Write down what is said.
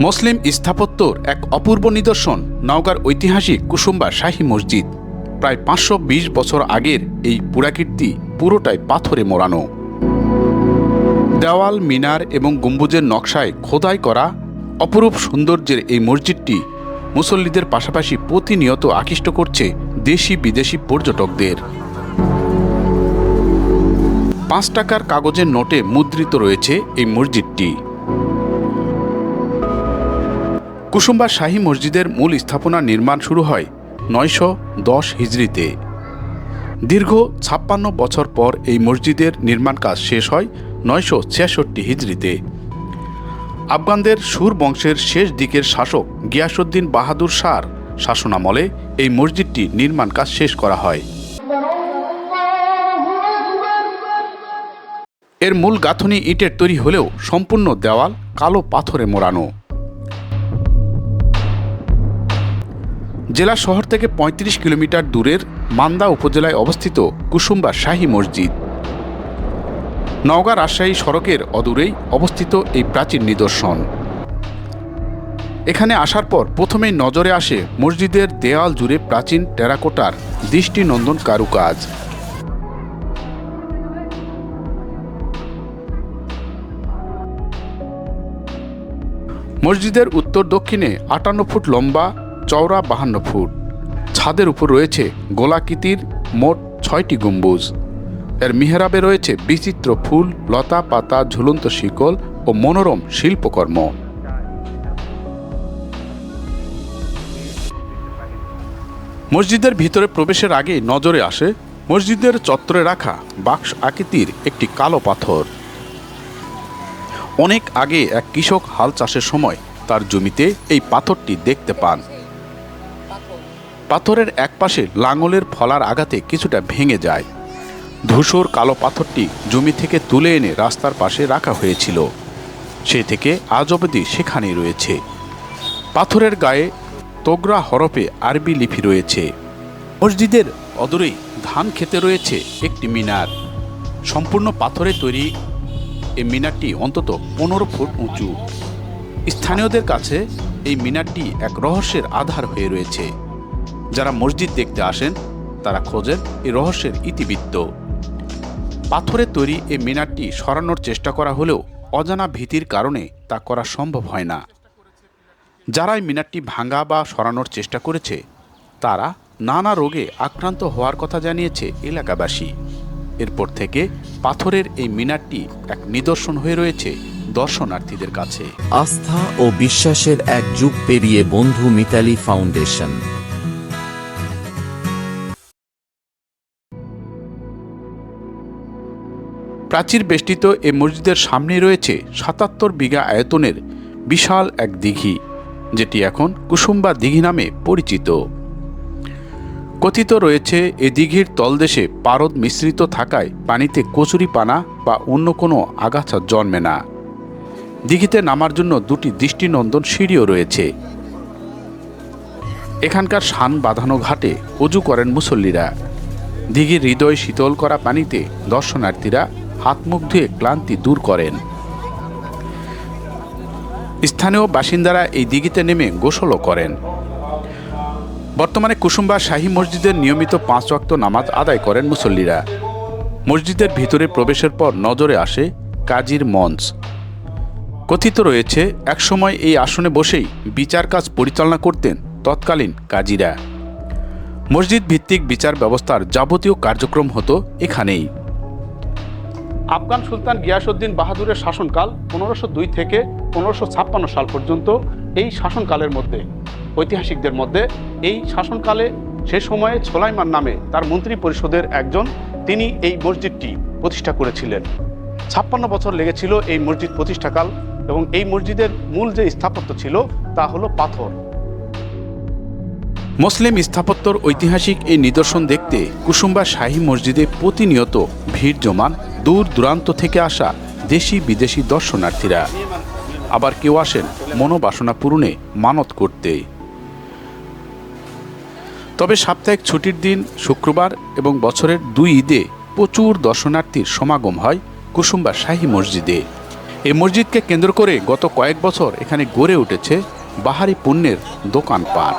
মুসলিম স্থাপত্যর এক অপূর্ব নিদর্শন নওগাঁর ঐতিহাসিক কুসুম্বা শাহী মসজিদ। প্রায় পাঁচশো বিশ বছর আগের এই পুরাকীর্তি পুরোটাই পাথরে মোড়ানো। দেওয়াল, মিনার এবং গম্বুজের নকশায় খোদাই করা অপরূপ সৌন্দর্যের এই মসজিদটি মুসল্লিদের পাশাপাশি প্রতিনিয়ত আকৃষ্ট করছে দেশি বিদেশি পর্যটকদের। পাঁচ টাকার কাগজের নোটে মুদ্রিত রয়েছে এই মসজিদটি। কুসুম্বা শাহী মসজিদের মূল স্থাপনা নির্মাণ শুরু হয় নয়শো দশ হিজড়িতে। দীর্ঘ ছাপ্পান্ন বছর পর এই মসজিদের নির্মাণ কাজ শেষ হয় নয়শো ছেষট্টি হিজড়িতে। আফগানদের সুর বংশের শেষ দিকের শাসক গিয়াসুদ্দিন বাহাদুর শাহর শাসনামলে এই মসজিদটি নির্মাণ কাজ শেষ করা হয়। এর মূল গাঁথনি ইটের তৈরি হলেও সম্পূর্ণ দেওয়াল কালো পাথরে মোড়ানো। জেলা শহর থেকে ৩৫ কিলোমিটার দূরের মান্দা উপজেলায় অবস্থিত কুসুম্বা শাহী মসজিদ। নওগাঁ রাজশাহী সড়কের অদূরেই অবস্থিত এই প্রাচীন নিদর্শন। এখানে আসার পর প্রথমেই নজরে আসে মসজিদের দেয়াল জুড়ে প্রাচীন টেরাকোটার দৃষ্টিনন্দন কারুকাজ। মসজিদের উত্তর দক্ষিণে আটান্ন ফুট লম্বা চওড়া বাহান্ন ফুট। ছাদের উপর রয়েছে গোলাকৃতির মোট ছয়টি গম্বুজ। এর মিহরাবে রয়েছে বিচিত্র ফুল, লতা পাতা, ঝুলন্ত শিকল ও মনোরম শিল্পকর্ম। মসজিদের ভিতরে প্রবেশের আগে নজরে আসে মসজিদের চত্বরে রাখা বাক্স আকৃতির একটি কালো পাথর। অনেক আগে এক কৃষক হাল চাষের সময় তার জমিতে এই পাথরটি দেখতে পান। পাথরের একপাশে লাঙলের ফলার আঘাতে কিছুটা ভেঙে যায়। ধূসর কালো পাথরটি জমি থেকে তুলে এনে রাস্তার পাশে রাখা হয়েছিল। সে থেকে আজ অবধি সেখানেই রয়েছে। পাথরের গায়ে তোগরা হরফে আরবি লিপি রয়েছে। মসজিদের অদূরেই ধান খেতে রয়েছে একটি মিনার। সম্পূর্ণ পাথরে তৈরি এই মিনারটি অন্তত পনেরো ফুট উঁচু। স্থানীয়দের কাছে এই মিনারটি এক রহস্যের আধার হয়ে রয়েছে। যারা মসজিদ দেখতে আসেন, তারা খোঁজেন এই রহস্যের ইতিবৃত্ত। পাথরের তৈরি এই মিনারটি সরানোর চেষ্টা করা হলেও অজানা ভীতির কারণে তা করা সম্ভব হয় না। যারা এই মিনারটি ভাঙা বা সরানোর চেষ্টা করেছে, তারা নানা রোগে আক্রান্ত হওয়ার কথা জানিয়েছে এলাকাবাসী। এরপর থেকে পাথরের এই মিনারটি এক নিদর্শন হয়ে রয়েছে দর্শনার্থীদের কাছে। আস্থা ও বিশ্বাসের এক যুগ পেরিয়ে বন্ধু মিতালি ফাউন্ডেশন। প্রাচীর বেষ্টিত এ মসজিদের সামনে রয়েছে সাতাত্তর বিঘা আয়তনের বিশাল এক দিঘি, যেটি এখন কুসুম্বা দিঘি নামে পরিচিত। কথিত রয়েছে, এ দিঘির তলদেশে পারদ মিশ্রিত থাকায় পানিতে কচুরি পানা বা অন্য কোনো আগাছা জন্মে না। দিঘিতে নামার জন্য দুটি দৃষ্টিনন্দন সিঁড়িও রয়েছে। এখানকার শান বাঁধানো ঘাটে অজু করেন মুসল্লিরা। দিঘির হৃদয় শীতল করা পানিতে দর্শনার্থীরা হাত মুখ ধুয়ে ক্লান্তি দূর করেন। স্থানীয় বাসিন্দারা এই দিঘিতে নেমে গোসলও করেন। বর্তমানে কুসুম্বা শাহী মসজিদের নিয়মিত পাঁচ ওয়াক্ত নামাজ আদায় করেন মুসল্লিরা। মসজিদের ভিতরে প্রবেশের পর নজরে আসে কাজীর মঞ্চ। কথিত রয়েছে, একসময় এই আসনে বসেই বিচার কাজ পরিচালনা করতেন তৎকালীন কাজীরা। মসজিদ ভিত্তিক বিচার ব্যবস্থার যাবতীয় কার্যক্রম হতো এখানেই। আফগান সুলতান গিয়াসুদ্দিন বাহাদুরের শাসনকাল পনেরোশো দুই থেকে পনেরোশো ছাপ্পান্ন সাল পর্যন্ত এই শাসনকালের মধ্যে, ঐতিহাসিকদের মধ্যে এই শাসনকালে সে সময়ে সোলাইমান নামে তার মন্ত্রী পরিষদের একজন, তিনি এই মসজিদটি প্রতিষ্ঠা করেছিলেন। ছাপ্পান্ন বছর লেগেছিল এই মসজিদ প্রতিষ্ঠাকাল এবং এই মসজিদের মূল যে স্থাপত্য ছিল তা হলো পাথর। মুসলিম স্থাপত্যর ঐতিহাসিক এই নিদর্শন দেখতে কুসুম্বা শাহী মসজিদে প্রতিনিয়ত ভিড় জমান দূর দূরান্ত থেকে আসা দেশি বিদেশি দর্শনার্থীরা। আবার কেউ আসেন মনোবাসনা পূরণে মানত করতে। তবে সাপ্তাহিক ছুটির দিন শুক্রবার এবং বছরের দুই ঈদে প্রচুর দর্শনার্থীর সমাগম হয় কুসুম্বা শাহী মসজিদে। এই মসজিদকে কেন্দ্র করে গত কয়েক বছর এখানে গড়ে উঠেছে বাহারি পণ্যের দোকানপাট।